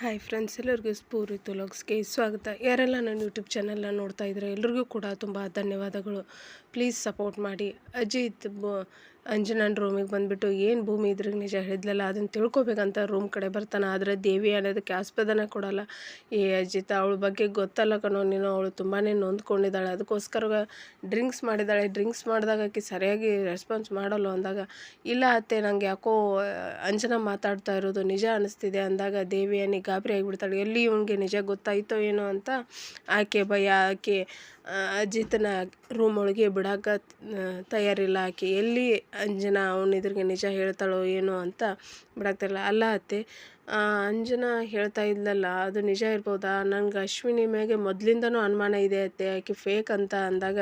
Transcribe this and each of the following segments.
Hi friends ಎಲ್ಲರಿಗೂ ಸ್ಫೂರಿ ತುಲಾಗ್ಸ್ಗೆ ಸ್ವಾಗತ. ಯಾರೆಲ್ಲ ನನ್ನ ಯೂಟ್ಯೂಬ್ ಚಾನೆಲ್ನ ನೋಡ್ತಾ ಇದ್ದಾರೆ ಎಲ್ರಿಗೂ ಕೂಡ ತುಂಬ ಧನ್ಯವಾದಗಳು. ಪ್ಲೀಸ್ ಸಪೋರ್ಟ್ ಮಾಡಿ. ಅಜಿತ್ ಅಂಜನನ್ ರೂಮಿಗೆ ಬಂದುಬಿಟ್ಟು ಏನು ಭೂಮಿ ಇದ್ರಿಗೆ ನಿಜ ಹೇಳಿದ್ಲಲ್ಲ? ಅದನ್ನು ತಿಳ್ಕೊಬೇಕಂತ ರೂಮ್ ಕಡೆ ಬರ್ತಾನೆ. ಆದರೆ ದೇವಿ ಅನ್ನೋದಕ್ಕೆ ಆಸ್ಪದನ ಕೊಡಲ್ಲ. ಏ ಅಜ್ಜಿತ ಅವಳ ಬಗ್ಗೆ ಗೊತ್ತಲ್ಲ ಕಣೋ ನೀನು. ಅವಳು ತುಂಬಾ ನೊಂದ್ಕೊಂಡಿದ್ದಾಳೆ. ಅದಕ್ಕೋಸ್ಕರ ಡ್ರಿಂಕ್ಸ್ ಮಾಡಿದ್ದಾಳೆ. ಡ್ರಿಂಕ್ಸ್ ಮಾಡಿದಾಗ ಆಕೆ ಸರಿಯಾಗಿ ರೆಸ್ಪಾನ್ಸ್ ಮಾಡಲ್ಲ ಅಂದಾಗ, ಇಲ್ಲ ಅತ್ತೆ, ನಂಗೆ ಯಾಕೋ ಅಂಜನ ಮಾತಾಡ್ತಾ ಇರೋದು ನಿಜ ಅನಿಸ್ತಿದೆ ಅಂದಾಗ ದೇವಿಯನಿ ಗಾಬರಿ ಆಗಿಬಿಡ್ತಾಳೆ. ಎಲ್ಲಿ ಇವನಿಗೆ ನಿಜ ಗೊತ್ತಾಯ್ತೋ ಏನೋ ಅಂತ? ಆಕೆ ಭಯ. ಆಕೆ ಅಜಿತನ ರೂಮ್ ಒಳಗೆ ಬಿಡಾಕ ತಯಾರಿಲ್ಲ. ಆಕೆ ಎಲ್ಲಿ ಅಂಜನಾ ಅವನ ಎದುರಿಗೆ ನಿಜ ಹೇಳ್ತಾಳೋ ಏನೋ ಅಂತ ಬಿಡಾಕ್ತಿರಲ್ಲ ಅಲ್ಲ ಅತ್ತೆ ಅಂಜನ ಹೇಳ್ತಾ ಇದ್ಲಲ್ಲ, ಅದು ನಿಜ ಇರ್ಬೋದಾ? ನಂಗೆ ಅಶ್ವಿನಿ ಮ್ಯಾಗೆ ಮೊದಲಿಂದನೂ ಅನುಮಾನ ಇದೆ ಅತ್ತೆ, ಆಕೆ ಫೇಕ್ ಅಂತ ಅಂದಾಗ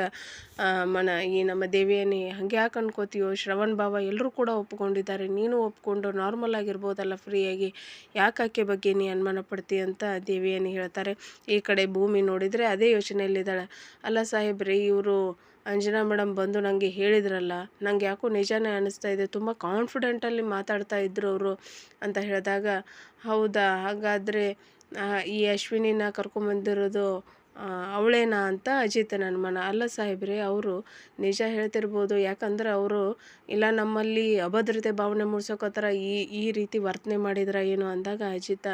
ಮನ, ಈ ನಮ್ಮ ದೇವಿಯನಿ ಹಂಗೆ ಯಾಕೆ ಅನ್ಕೋತೀಯೋ? ಶ್ರವಣ್ ಬಾವ ಎಲ್ಲರೂ ಕೂಡ ಒಪ್ಕೊಂಡಿದ್ದಾರೆ. ನೀನು ಒಪ್ಕೊಂಡು ನಾರ್ಮಲ್ ಆಗಿರ್ಬೋದಲ್ಲ ಫ್ರೀಯಾಗಿ ಯಾಕೆ ಆಕೆ ಬಗ್ಗೆ ನೀ ಅನುಮಾನ ಪಡ್ತಿ ಅಂತ ದೇವಿಯನಿ ಹೇಳ್ತಾರೆ. ಈ ಕಡೆ ಭೂಮಿ ನೋಡಿದರೆ ಅದೇ ಯೋಚನೆಯಲ್ಲಿದ್ದಾಳೆ. ಅಲ್ಲ ಸಾಹೇಬ್ರೆ, ಇವರು ಅಂಜನಾ ಮೇಡಮ್ ಬಂದು ನನಗೆ ಹೇಳಿದ್ರಲ್ಲ, ನಂಗೆ ಯಾಕೋ ನಿಜಾನೇ ಅನ್ನಿಸ್ತಾ ಇದೆ, ತುಂಬ ಕಾನ್ಫಿಡೆಂಟಲ್ಲಿ ಮಾತಾಡ್ತಾ ಇದ್ರು ಅವರು ಅಂತ ಹೇಳಿದಾಗ, ಹೌದಾ, ಹಾಗಾದರೆ ಈ ಅಶ್ವಿನಿನ ಕರ್ಕೊಂಬಂದಿರೋದು ಅವಳೇನಾ ಅಂತ ಅಜಿತ ನನ್ನ ಮನ ಅಲ್ಲ ಸಾಹೇಬ್ರೆ, ಅವರು ನಿಜ ಹೇಳ್ತಿರ್ಬೋದು. ಯಾಕಂದ್ರೆ ಅವರು, ಇಲ್ಲ ನಮ್ಮಲ್ಲಿ ಅಭದ್ರತೆ ಭಾವನೆ ಮೂಡ್ಸೋಕೋತರ ಈ ಈ ರೀತಿ ವರ್ತನೆ ಮಾಡಿದ್ರ ಏನು ಅಂದಾಗ ಅಜಿತ,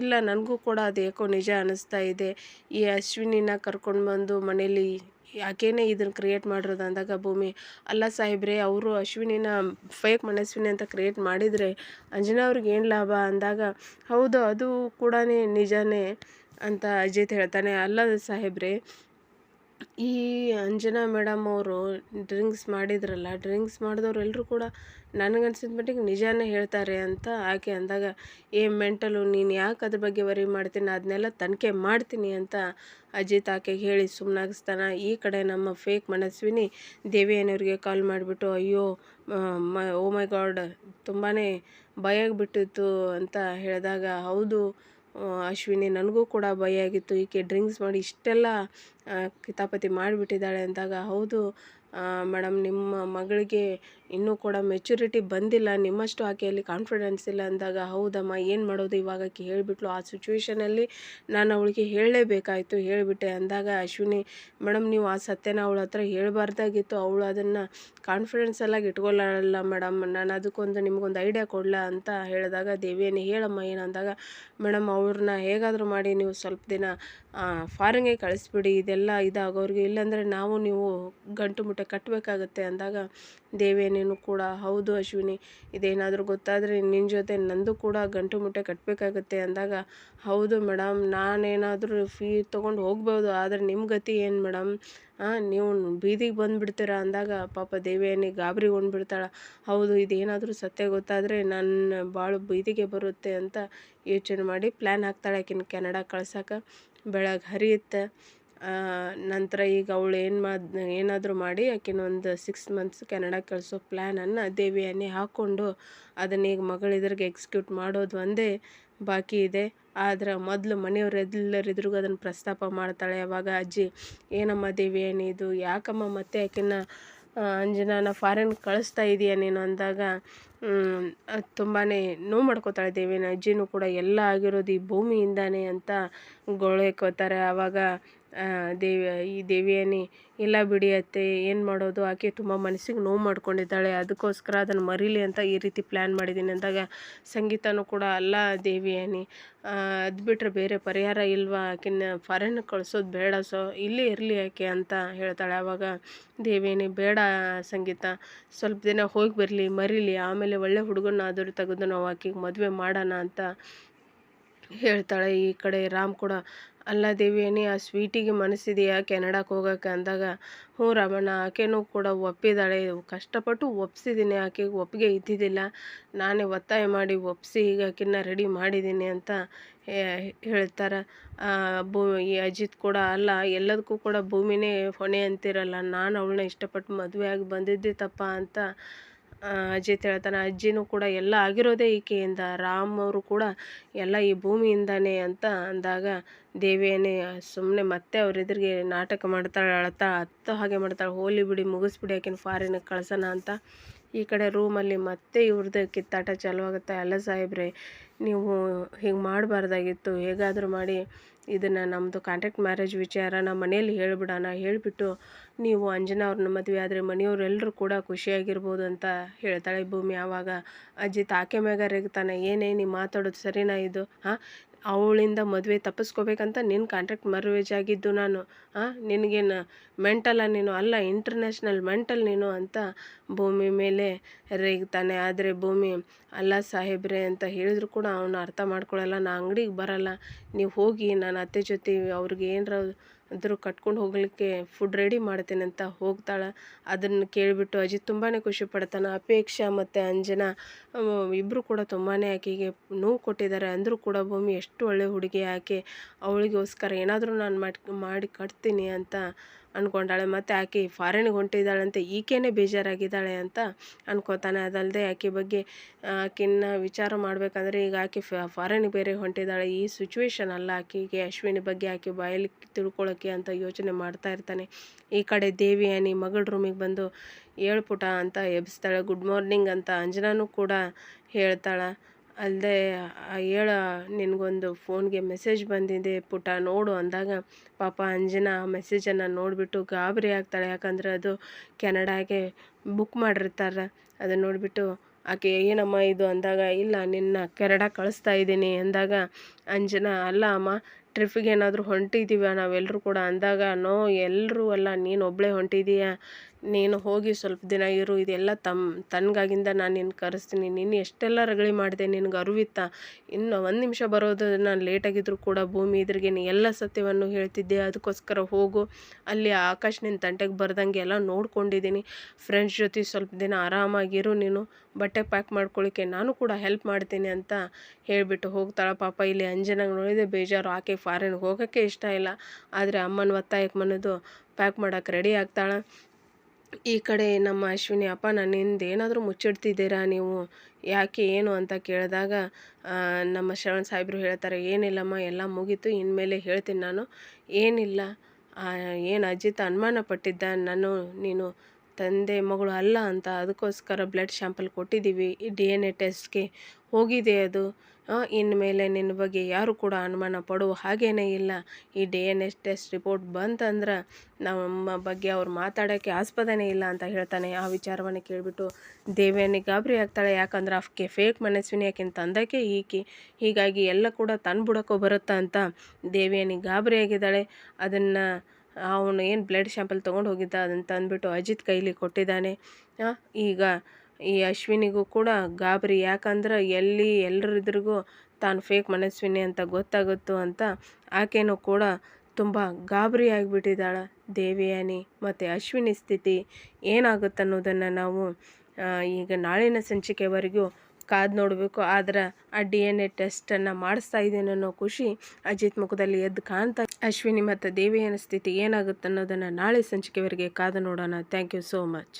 ಇಲ್ಲ ನನಗೂ ಕೂಡ ಅದು ಯಾಕೋ ನಿಜ ಅನ್ನಿಸ್ತಾ ಇದೆ. ಈ ಅಶ್ವಿನಿನ ಕರ್ಕೊಂಡು ಬಂದು ಮನೇಲಿ ಯಾಕೇನೆ ಇದನ್ನು ಕ್ರಿಯೇಟ್ ಮಾಡಿರೋದು ಅಂದಾಗ ಭೂಮಿ, ಅಲ್ಲ ಸಾಹೇಬ್ರೆ, ಅವರು ಅಶ್ವಿನಿನ ಫೇಕ್ ಮನಸ್ವಿನಿ ಅಂತ ಕ್ರಿಯೇಟ್ ಮಾಡಿದರೆ ಅಂಜನಾ ಅವ್ರಿಗೆ ಏನು ಲಾಭ ಅಂದಾಗ, ಹೌದು, ಅದು ಕೂಡ ನಿಜಾನೇ. ಅಂತ ಅಜಿತ್ ಹೇಳ್ತಾನೆ ಅಲ್ಲ ಸಾಹೇಬ್ರೆ, ಈ ಅಂಜನಾ ಮೇಡಮ್ ಅವರು ಡ್ರಿಂಕ್ಸ್ ಮಾಡಿದ್ರಲ್ಲ, ಡ್ರಿಂಕ್ಸ್ ಮಾಡಿದವ್ರು ಎಲ್ಲರೂ ಕೂಡ ನನಗನ್ಸಿದ ಮಟ್ಟಿಗೆ ನಿಜಾನೇ ಹೇಳ್ತಾರೆ ಅಂತ ಆಕೆ ಅಂದಾಗ, ಏ ಮೆಂಟಲು, ನೀನು ಯಾಕೆ ಅದ್ರ ಬಗ್ಗೆ ವರಿ ಮಾಡ್ತೀನಿ? ಅದನ್ನೆಲ್ಲ ತನಿಖೆ ಮಾಡ್ತೀನಿ ಅಂತ ಅಜಿತ್ ಆಕೆಗೆ ಹೇಳಿ ಸುಮ್ಮನಾಗಿಸ್ತಾನ ಈ ಕಡೆ ನಮ್ಮ ಫೇಕ್ ಮನಸ್ವಿನಿ ದೇವಿಯನ್ನವ್ರಿಗೆ ಕಾಲ್ ಮಾಡಿಬಿಟ್ಟು, ಅಯ್ಯೋ, ಮ ಓ ಮೈ ಗಾಡ್ ತುಂಬಾ ಭಯ ಆಗಿಬಿಟ್ಟಿತ್ತು ಅಂತ ಹೇಳಿದಾಗ, ಹೌದು ಅಶ್ವಿನಿ ನನಗೂ ಕೂಡ ಭಯ ಆಗಿತ್ತು. ಈಕೆ ಡ್ರಿಂಕ್ಸ್ ಮಾಡಿ ಇಷ್ಟೆಲ್ಲ ಕಿತಾಪತಿ ಮಾಡಿಬಿಟ್ಟಿದ್ದಾಳೆ ಅಂದಾಗ, ಹೌದು ಮೇಡಮ್ ನಿಮ್ಮ ಮಗಳಿಗೆ ಇನ್ನೂ ಕೂಡ ಮೆಚುರಿಟಿ ಬಂದಿಲ್ಲ, ನಿಮ್ಮಷ್ಟು ಆಕೆಯಲ್ಲಿ ಕಾನ್ಫಿಡೆನ್ಸ್ ಇಲ್ಲ ಅಂದಾಗ, ಹೌದಮ್ಮ, ಏನು ಮಾಡೋದು ಇವಾಗ ಆಕೆ ಹೇಳಿಬಿಟ್ಲು, ಆ ಸಿಚುವೇಷನಲ್ಲಿ ನಾನು ಅವಳಿಗೆ ಹೇಳಲೇಬೇಕಾಯಿತು, ಹೇಳಿಬಿಟ್ಟೆ ಅಂದಾಗ, ಅಶ್ವಿನಿ ಮೇಡಮ್ ನೀವು ಆ ಸತ್ಯನ ಅವಳ ಹತ್ರ ಹೇಳಬಾರ್ದಾಗಿತ್ತು, ಅವಳು ಅದನ್ನು ಕಾನ್ಫಿಡೆನ್ಸಲ್ಲಾಗಿ ಇಟ್ಕೊಳ್ಳಲ್ಲ ಮೇಡಮ್ ನಾನು ಅದಕ್ಕೊಂದು ನಿಮಗೊಂದು ಐಡಿಯಾ ಕೊಡಲ ಅಂತ ಹೇಳಿದಾಗ, ದೇವಿಯನ್ನು ಹೇಳಮ್ಮ, ಏನಂದಾಗ ಮೇಡಮ್ ಅವ್ರನ್ನ ಹೇಗಾದರೂ ಮಾಡಿ ನೀವು ಸ್ವಲ್ಪ ದಿನ ಫಾರಿನ್ಗೆ ಕಳಿಸ್ಬಿಡಿ ಇದೆಲ್ಲ ಇದಾಗೋರಿಗೆ ಇಲ್ಲಾಂದರೆ ನಾವು ನೀವು ಗಂಟು ಮುಟ್ಟೆ ಕಟ್ಟಬೇಕಾಗತ್ತೆ ಅಂದಾಗ ದೇವೇನೇನು ಕೂಡ, ಹೌದು ಅಶ್ವಿನಿ, ಇದೇನಾದರೂ ಗೊತ್ತಾದರೆ ನಿನ್ನ ಜೊತೆ ನಂದು ಕೂಡ ಗಂಟು ಮುಟ್ಟೆ ಕಟ್ಟಬೇಕಾಗತ್ತೆ ಅಂದಾಗ, ಹೌದು ಮೇಡಮ್ ನಾನೇನಾದರೂ ಫೀ ತೊಗೊಂಡು ಹೋಗ್ಬೋದು, ಆದರೆ ನಿಮ್ಮ ಗತಿ ಏನು ಮೇಡಮ್ ನೀವು ಬೀದಿಗೆ ಬಂದುಬಿಡ್ತೀರಾ ಅಂದಾಗ, ಪಾಪ ದೇವಿಯನಿ ಗಾಬರಿ ಬಿಡ್ತಾಳೆ ಹೌದು, ಇದೇನಾದರೂ ಸತ್ಯ ಗೊತ್ತಾದರೆ ನನ್ನ ಭಾಳ ಬೀದಿಗೆ ಬರುತ್ತೆ ಅಂತ ಯೋಚನೆ ಮಾಡಿ ಪ್ಲ್ಯಾನ್ ಹಾಕ್ತಾಳೆ ಆಕಿನ ಕೆನಡಾ ಕಳ್ಸಕ್ಕೆ ಬೆಳಗ್ಗೆ ಹರಿಯುತ್ತೆ. ನಂತರ ಈಗ ಅವಳು ಏನು ಮಾಡ್ ಏನಾದರೂ ಮಾಡಿ ಆಕಿನ ಒಂದು ಸಿಕ್ಸ್ ಮಂತ್ಸ್ ಕೆನಡಾ ಕಳಿಸೋ ಪ್ಲ್ಯಾನನ್ನು ದೇವಿಯನ್ನೇ ಹಾಕ್ಕೊಂಡು ಅದನ್ನ ಈಗ ಮಗಳಿದ್ರಿಗೆ ಎಕ್ಸಿಕ್ಯೂಟ್ ಮಾಡೋದು ಒಂದೇ ಬಾಕಿ ಇದೆ. ಆದ್ರೆ ಮೊದಲು ಮನೆಯವ್ರು ಎಲ್ಲರಿದ್ರಿಗೂ ಅದನ್ನು ಪ್ರಸ್ತಾಪ ಮಾಡ್ತಾಳೆ. ಅವಾಗ ಅಜ್ಜಿ, ಏನಮ್ಮ ದೇವಿಯನಿ ಇದು? ಯಾಕಮ್ಮ ಮತ್ತೆ ಆಕಿನ ಅಂಜನಾನ ಫಾರಿನ್ ಕಳಿಸ್ತಾ ಇದೀಯ ನೀನು? ಅಂದಾಗ ತುಂಬಾ ನೋವು ಮಾಡ್ಕೋತಾಳೆ ದೇವಿನ ಅಜ್ಜಿನೂ ಕೂಡ ಎಲ್ಲ ಆಗಿರೋದು ಈ ಭೂಮಿಯಿಂದಾನೆ ಅಂತ ಗೊಳೆಕೋತಾರೆ ಆವಾಗ ದೇವಿ, ಈ ದೇವಿಯನಿ ಇಲ್ಲ ಬಿಡಿ ಅತ್ತೆ, ಏನು ಮಾಡೋದು? ಆಕೆ ತುಂಬ ಮನಸ್ಸಿಗೆ ನೋವು ಮಾಡ್ಕೊಂಡಿದ್ದಾಳೆ. ಅದಕ್ಕೋಸ್ಕರ ಅದನ್ನು ಮರೀಲಿ ಅಂತ ಈ ರೀತಿ ಪ್ಲ್ಯಾನ್ ಮಾಡಿದ್ದೀನಿ. ಅಂದಾಗ, ಸಂಗೀತನೂ ಕೂಡ ಅಲ್ಲ ದೇವಿಯಾನಿ ಅದು ಬಿಟ್ಟರೆ ಬೇರೆ ಪರಿಹಾರ ಇಲ್ವಾ? ಆಕಿನ ಫಾರಿನ್ ಕಳಿಸೋದು ಬೇಡ ಸೊ ಇಲ್ಲಿ ಇರಲಿ ಆಕೆ ಅಂತ ಹೇಳ್ತಾಳೆ. ಆವಾಗ ದೇವಿಯನಿ ಬೇಡ ಸಂಗೀತ. ಸ್ವಲ್ಪ ದಿನ ಹೋಗಿ ಬರಲಿ, ಮರೀಲಿ. ಆಮೇಲೆ ಒಳ್ಳೆ ಹುಡುಗನಾದರೂ ತೆಗೆದು ನಾವು ಆಕೆಗೆ ಮದುವೆ ಮಾಡೋಣ ಅಂತ ಹೇಳ್ತಾಳೆ. ಈ ಕಡೆ ರಾಮ್ ಕೂಡ ಅಲ್ಲ ದೇವೇನಿ ಆ ಸ್ವೀಟಿಗೆ ಮನಸ್ಸಿದೆಯಾ ಕೆನಡಾಕ್ಕೆ ಹೋಗೋಕ್ಕೆ ಅಂದಾಗ, ಹ್ಞೂ ರಾಮಣ್ಣ, ಆಕೆನೂ ಕೂಡ ಒಪ್ಪಿದ್ದಾಳೆ. ಕಷ್ಟಪಟ್ಟು ಒಪ್ಸಿದ್ದೀನಿ, ಆಕೆಗೆ ಒಪ್ಪಿಗೆ ಇದ್ದಿದ್ದಿಲ್ಲ. ನಾನೇ ಒತ್ತಾಯ ಮಾಡಿ ಒಪ್ಪಿಸಿ ಈಗ ಆಕಿನ್ನ ರೆಡಿ ಮಾಡಿದ್ದೀನಿ ಅಂತ ಹೇಳ್ತಾರೆ. ಭೂ ಅಜಿತ್ ಕೂಡ ಅಲ್ಲ, ಎಲ್ಲದಕ್ಕೂ ಕೂಡ ಭೂಮಿನೇ ಹೊಣೆ ಅಂತಿರಲ್ಲ. ನಾನು ಅವಳನ್ನ ಇಷ್ಟಪಟ್ಟು ಮದುವೆ ಆಗಿ ಬಂದಿದ್ದೆ ತಪ್ಪ ಅಂತ ಅಜಿತ್ ಹೇಳ್ತಾನೆ ಅಜ್ಜಿನೂ ಕೂಡ ಎಲ್ಲ ಆಗಿರೋದೇ ಈಕೆಯಿಂದ. ರಾಮ್ ಅವರು ಕೂಡ ಎಲ್ಲ ಈ ಭೂಮಿಯಿಂದನೇ ಅಂತ ಅಂದಾಗ ದೇವಿಯನ್ನೇ ಸುಮ್ಮನೆ ಮತ್ತೆ ಅವ್ರ ಎದುರಿಗೆ ನಾಟಕ ಮಾಡ್ತಾಳೆ ಅಳ್ತಾ ಅತ್ತ ಹಾಗೆ ಮಾಡ್ತಾಳೆ, ಹೋಲಿ ಬಿಡಿ, ಮುಗಿಸ್ಬಿಡಿ ಆಕಿನ ಫಾರಿನಿಗೆ ಕಳ್ಸೋಣ ಅಂತ ಈ ಕಡೆ ರೂಮಲ್ಲಿ ಮತ್ತೆ ಇವ್ರದ್ದು ಕಿತ್ತಾಟ ಚಾಲು ಆಗುತ್ತೆ ಅಲ್ಲ ಸಾಹೇಬ್ರೆ ನೀವು ಹೀಗೆ ಮಾಡಬಾರ್ದಾಗಿತ್ತು, ಹೇಗಾದರೂ ಮಾಡಿ ಇದನ್ನು ನಮ್ಮದು ಕಾಂಟ್ರಾಕ್ಟ್ ಮ್ಯಾರೇಜ್ ವಿಚಾರ ನಮ್ಮ ಮನೇಲಿ ಹೇಳಿಬಿಡೋಣ ಹೇಳಿಬಿಟ್ಟು ನೀವು ಅಂಜನಾ ಅವ್ರನ್ನ ಮದುವೆ ಆದರೆ ಮನೆಯವರೆಲ್ಲರೂ ಕೂಡ ಖುಷಿಯಾಗಿರ್ಬೋದು ಅಂತ ಹೇಳ್ತಾಳೆ ಭೂಮಿ. ಆವಾಗ ಅಜಿತ್ ಆಕೆ ಮ್ಯಾಗ ರೇಗ್ತಾನೆ, ಏನೇ ನೀ ಮಾತಾಡೋದು ಸರಿನಾ ಇದು? ಹಾಂ? ಅವಳಿಂದ ಮದುವೆ ತಪ್ಪಿಸ್ಕೋಬೇಕಂತ ನಿನ್ನ ಕಾಂಟ್ರಾಕ್ಟ್ ಮರ್ವೇಜ್ ಆಗಿದ್ದು ನಾನು. ಹಾಂ ನಿನಗೇನು ಮೆಂಟಲ್ಲ ನೀನು? ಅಲ್ಲ ಇಂಟರ್ನ್ಯಾಷನಲ್ ಮೆಂಟಲ್ ನೀನು ಅಂತ ಭೂಮಿ ಮೇಲೆ ರೇಗ್ತಾನೆ. ಆದರೆ ಭೂಮಿ, ಅಲ್ಲ ಸಾಹೇಬ್ರೆ ಅಂತ ಹೇಳಿದ್ರು ಕೂಡ ಅವನು ಅರ್ಥ ಮಾಡ್ಕೊಳ್ಳಲ್ಲ ನಾ ಅಂಗಡಿಗೆ ಬರಲ್ಲ. ನೀವು ಹೋಗಿ ನಾನು ಅತ್ತೆ ಜೊತೆ ಅವ್ರಿಗೆ ಏನರ ಅದ್ರ ಕಟ್ಕೊಂಡು ಹೋಗಲಿಕ್ಕೆ ಫುಡ್ ರೆಡಿ ಮಾಡ್ತೇನೆ ಅಂತ ಹೋಗ್ತಾಳೆ. ಅದನ್ನು ಕೇಳಿಬಿಟ್ಟು ಅಜಿ ತುಂಬಾ ಖುಷಿ ಪಡ್ತಾನೆ. ಅಪೇಕ್ಷಾ ಮತ್ತು ಅಂಜನಾ ಇಬ್ಬರು ಕೂಡ ತುಂಬಾ ಆಕೆಗೆ ನೋವು ಕೊಟ್ಟಿದ್ದಾರೆ. ಅಂದರೂ ಕೂಡ ಭೂಮಿ ಎಷ್ಟು ಒಳ್ಳೆ ಹುಡುಗಿ ಆಕೆ. ಅವಳಿಗೋಸ್ಕರ ಏನಾದರೂ ನಾನು ಮಾಡಿ ಮಾಡಿ ಕಟ್ತೀನಿ ಅಂತ ಅಂದ್ಕೊಂಡಾಳೆ ಮತ್ತು ಆಕೆ ಫಾರಿನಿಗೆ ಹೊಂಟಿದ್ದಾಳಂತೆ. ಈಕೆನೇ ಬೇಜಾರಾಗಿದ್ದಾಳೆ ಅಂತ ಅನ್ಕೋತಾನೆ. ಅದಲ್ಲದೆ ಆಕೆ ಬಗ್ಗೆ ಆಕೆಯನ್ನು ವಿಚಾರ ಮಾಡಬೇಕಂದ್ರೆ ಈಗ ಆಕೆ ಫಾರಿನಿಗೆ ಬೇರೆ ಹೊಂಟಿದ್ದಾಳೆ. ಈ ಸಿಚುವೇಶನ್ ಅಲ್ಲ. ಆಕೆಗೆ ಅಶ್ವಿನಿ ಬಗ್ಗೆ ಆಕೆ ಬಾಯಲ್ಲಿ ತಿಳ್ಕೊಳ್ಳೋಕ್ಕೆ ಅಂತ ಯೋಚನೆ ಮಾಡ್ತಾ ಇರ್ತಾನೆ. ಈ ಕಡೆ ದೇವಿ ಆನಿ ಮಗಳ ರೂಮಿಗೆ ಬಂದು ಏಳ್ಪುಟ ಅಂತ ಎಬ್ಸ್ತಾಳೆ. ಗುಡ್ ಮಾರ್ನಿಂಗ್ ಅಂತ ಅಂಜನಾನು ಕೂಡ ಹೇಳ್ತಾಳೆ. ಅಲ್ಲದೆ ಹೇಳ, ನಿನಗೊಂದು ಫೋನ್ಗೆ ಮೆಸೇಜ್ ಬಂದಿದೆ, ಪುಟ ನೋಡು ಅಂದಾಗ ಪಾಪ ಅಂಜನಾ ಆ ಮೆಸೇಜನ್ನು ನೋಡಿಬಿಟ್ಟು ಗಾಬರಿ ಆಗ್ತಾಳೆ. ಯಾಕಂದರೆ ಅದು ಕೆನಡಾಗೆ ಬುಕ್ ಮಾಡಿರ್ತಾರೆ. ಅದನ್ನು ನೋಡಿಬಿಟ್ಟು, ಆಕೆ ಏನಮ್ಮ ಇದು? ಅಂದಾಗ, ಇಲ್ಲ, ನಿನ್ನ ಕೆನಡಾ ಕಳಿಸ್ತಾ ಇದ್ದೀನಿ. ಅಂದಾಗ ಅಂಜನಾ, ಅಲ್ಲ ಅಮ್ಮ ಟ್ರಿಪ್ಪಿಗೆ ಏನಾದರೂ ಹೊಂಟಿದ್ದೀವ ನಾವೆಲ್ಲರೂ ಕೂಡ ಅಂದಾಗ, ನೋ ಎಲ್ಲರೂ ಅಲ್ಲ, ನೀನು ಒಬ್ಬಳೇ ಹೊಂಟಿದೀಯ. ನೀನು ಹೋಗಿ ಸ್ವಲ್ಪ ದಿನ ಇರು, ಇದೆಲ್ಲ ತಮ್ಮ ತನ್ಗಾಗಿಂದ ನಾನು ನಿನ್ನ ಕರೆಸ್ತೀನಿ. ನೀನು ಎಷ್ಟೆಲ್ಲ ರಗಳಿ ಮಾಡಿದೆ, ನಿನಗೆ ಅರಿವಿತ್ತ. ಇನ್ನು ಒಂದು ನಿಮಿಷ ಬರೋದು ನಾನು ಲೇಟಾಗಿದ್ದರೂ ಕೂಡ ಭೂಮಿ ಇದ್ರಿಗೆ ನೀ ಎಲ್ಲ ಸತ್ಯವನ್ನು ಹೇಳ್ತಿದ್ದೆ. ಅದಕ್ಕೋಸ್ಕರ ಹೋಗು. ಅಲ್ಲಿ ಆಕಾಶ ನಿನ್ನ ತಂಟೆಗೆ ಬರ್ದಂಗೆ ಎಲ್ಲ ನೋಡ್ಕೊಂಡಿದ್ದೀನಿ ಫ್ರೆಂಡ್ಸ್ ಜೊತೆ ಸ್ವಲ್ಪ ದಿನ ಆರಾಮಾಗಿರು ನೀನು. ಬಟ್ಟೆ ಪ್ಯಾಕ್ ಮಾಡ್ಕೊಳ್ಳಿಕ್ಕೆ ನಾನು ಕೂಡ ಹೆಲ್ಪ್ ಮಾಡ್ತೀನಿ ಅಂತ ಹೇಳಿಬಿಟ್ಟು ಹೋಗ್ತಾಳೆ ಪಾಪ. ಇಲ್ಲಿ ಅಂಜನಾಗ ನೋಡಿದೆ ಬೇಜಾರು. ಆಕೆ ಫಾರಿನ್ಗೆ ಹೋಗೋಕ್ಕೆ ಇಷ್ಟ ಇಲ್ಲ. ಆದರೆ ಅಮ್ಮನ ಒತ್ತಾಯಕ್ಕೆ ಮನದು ಪ್ಯಾಕ್ ಮಾಡೋಕೆ ರೆಡಿ ಆಗ್ತಾಳೆ. ಈ ಕಡೆ ನಮ್ಮ ಅಶ್ವಿನಿ, ಅಪ್ಪ ನನ್ನಿಂದ ಏನಾದರೂ ಮುಚ್ಚಿಡ್ತಿದ್ದೀರಾ ನೀವು? ಯಾಕೆ, ಏನು? ಅಂತ ಕೇಳಿದಾಗ ನಮ್ಮ ಶ್ರವಣ್ ಸಾಹೇಬರು ಹೇಳ್ತಾರೆ, ಏನಿಲ್ಲಮ್ಮ, ಎಲ್ಲ ಮುಗೀತು, ಇನ್ಮೇಲೆ ಹೇಳ್ತೀನಿ ನಾನು. ಏನಿಲ್ಲ ಏನು ಅಜಿತ್ ಅನುಮಾನ ಪಟ್ಟಿದ್ದ? ನಾನು, ನೀನು ತಂದೆ ಮಗಳು ಅಲ್ಲ ಅಂತ, ಅದಕ್ಕೋಸ್ಕರ ಬ್ಲಡ್ ಶ್ಯಾಂಪಲ್ ಕೊಟ್ಟಿದ್ದೀವಿ ಡಿ ಎನ್ ಎ ಟೆಸ್ಟ್ಗೆ ಹೋಗಿದೆ ಅದು. ಇನ್ಮೇಲೆ ನಿನ್ನ ಬಗ್ಗೆ ಯಾರು ಕೂಡ ಅನುಮಾನ ಪಡುವ ಹಾಗೇನೇ ಇಲ್ಲ. ಈ D N S test report ಬಂತಂದ್ರೆ ನಮ್ಮ ಬಗ್ಗೆ ಅವ್ರು ಮಾತಾಡೋಕ್ಕೆ ಆಸ್ಪದನೇ ಇಲ್ಲ ಅಂತ ಹೇಳ್ತಾನೆ. ಆ ವಿಚಾರವನ್ನು ಕೇಳಿಬಿಟ್ಟು ದೇವಿಯನಿ ಗಾಬರಿ ಆಗ್ತಾಳೆ. ಯಾಕಂದ್ರೆ ಆಕೆ ಫೇಕ್ ಮನಸ್ವಿನಿ, ಆಕಿನ ತಂದಕ್ಕೆ ಈಕೆ. ಹೀಗಾಗಿ ಎಲ್ಲ ಕೂಡ ತನ್ನ ಬಿಡೋಕ್ಕೂ ಬರುತ್ತಾ ಅಂತ ದೇವಿಯನಿ ಗಾಬರಿ ಆಗಿದ್ದಾಳೆ. ಅದನ್ನು ಅವನು ಏನು ಬ್ಲಡ್ ಶ್ಯಾಂಪಲ್ ತೊಗೊಂಡು ಹೋಗಿದ್ದ ಅದನ್ನು ತಂದುಬಿಟ್ಟು ಅಜಿತ್ ಕೈಲಿ ಕೊಟ್ಟಿದ್ದಾನೆ. ಈಗ ಈ ಅಶ್ವಿನಿಗೂ ಕೂಡ, ಗಾಬರಿ. ಯಾಕಂದ್ರೆ ಎಲ್ಲಿ ಎಲ್ಲರಿದ್ರಿಗೂ ತಾನು ಫೇಕ್ ಮನಸ್ವಿನಿ ಅಂತ ಗೊತ್ತಾಗುತ್ತೋ ಅಂತ ಆಕೆಯೂ ಕೂಡ ತುಂಬ ಗಾಬರಿ ಆಗಿಬಿಟ್ಟಿದ್ದಾಳೆ. ದೇವಿಯಾನಿ ಮತ್ತು ಅಶ್ವಿನಿ ಸ್ಥಿತಿ ಏನಾಗುತ್ತೆ ಅನ್ನೋದನ್ನು ನಾವು ಈಗ ನಾಳಿನ ಸಂಚಿಕೆವರೆಗೂ ಕಾದು ನೋಡಬೇಕು. ಆದ್ರೆ ಆ ಡಿ ಎನ್ ಎ ಟೆಸ್ಟನ್ನು ಮಾಡಿಸ್ತಾ ಇದ್ದೇನೆ ಅನ್ನೋ ಖುಷಿ ಅಜಿತ್ ಮುಖದಲ್ಲಿ ಎದ್ದು ಕಾಣ್ತಾ ಅಶ್ವಿನಿ ಮತ್ತು ದೇವಿಯನ ಸ್ಥಿತಿ ಏನಾಗುತ್ತೆ ಅನ್ನೋದನ್ನು ನಾಳೆ ಸಂಚಿಕೆವರೆಗೆ ಕಾದು ನೋಡೋಣ. Thank you so much